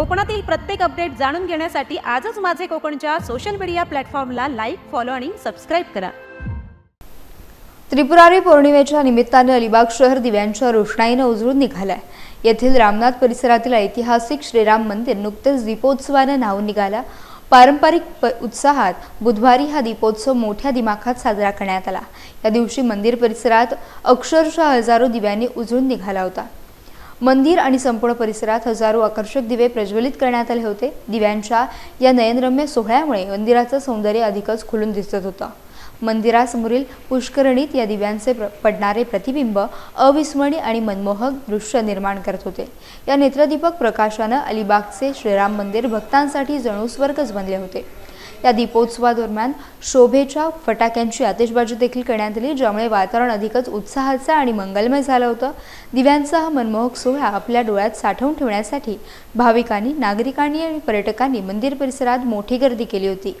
कोकणातील प्रत्येक अपडेट जाणून घेण्यासाठी आजच माझे कोकणच्या सोशल मीडिया प्लॅटफॉर्मला लाईक फॉलो आणि सबस्क्राईब करा. त्रिपुरारी पौर्णिमेच्या निमित्ताने अलिबाग शहर दिव्यांच्या रोषणाईनं उजळून निघालाय. येथील रामनाथ परिसरातील ऐतिहासिक श्रीराम मंदिर नुकतेच दीपोत्सवानं नाव निघाला. पारंपरिक प उत्साहात बुधवारी हा दीपोत्सव मोठ्या दिमाखात साजरा करण्यात आला. या दिवशी मंदिर परिसरात अक्षरशः हजारो दिव्यांनी उजळून निघाला होता. मंदिर आणि संपूर्ण परिसरात हजारो आकर्षक दिवे प्रज्वलित करण्यात आले होते. दिव्यांच्या या नयनरम्य सोहळ्यामुळे मंदिराचं सौंदर्य अधिकच खुलून दिसत होतं. मंदिरासमोरील पुष्करणीत या दिव्यांचे प्र पडणारे प्रतिबिंब अविस्मरणीय आणि मनमोहक दृश्य निर्माण करत होते. या नेत्रदीपक प्रकाशानं अलिबागचे श्रीराम मंदिर भक्तांसाठी जणू स्वर्गच बनले होते. या दीपोत्सवादरम्यान शोभेच्या फटाक्यांची आतिषबाजी देखील करण्यात आली ज्यामुळे वातावरण अधिकच उत्साहाचं आणि मंगलमय झालं होतं. दिव्यांचा हा मनमोहक सोहळा आपल्या डोळ्यात साठवून ठेवण्यासाठी भाविकांनी नागरिकांनी आणि पर्यटकांनी मंदिर परिसरात मोठी गर्दी केली होती.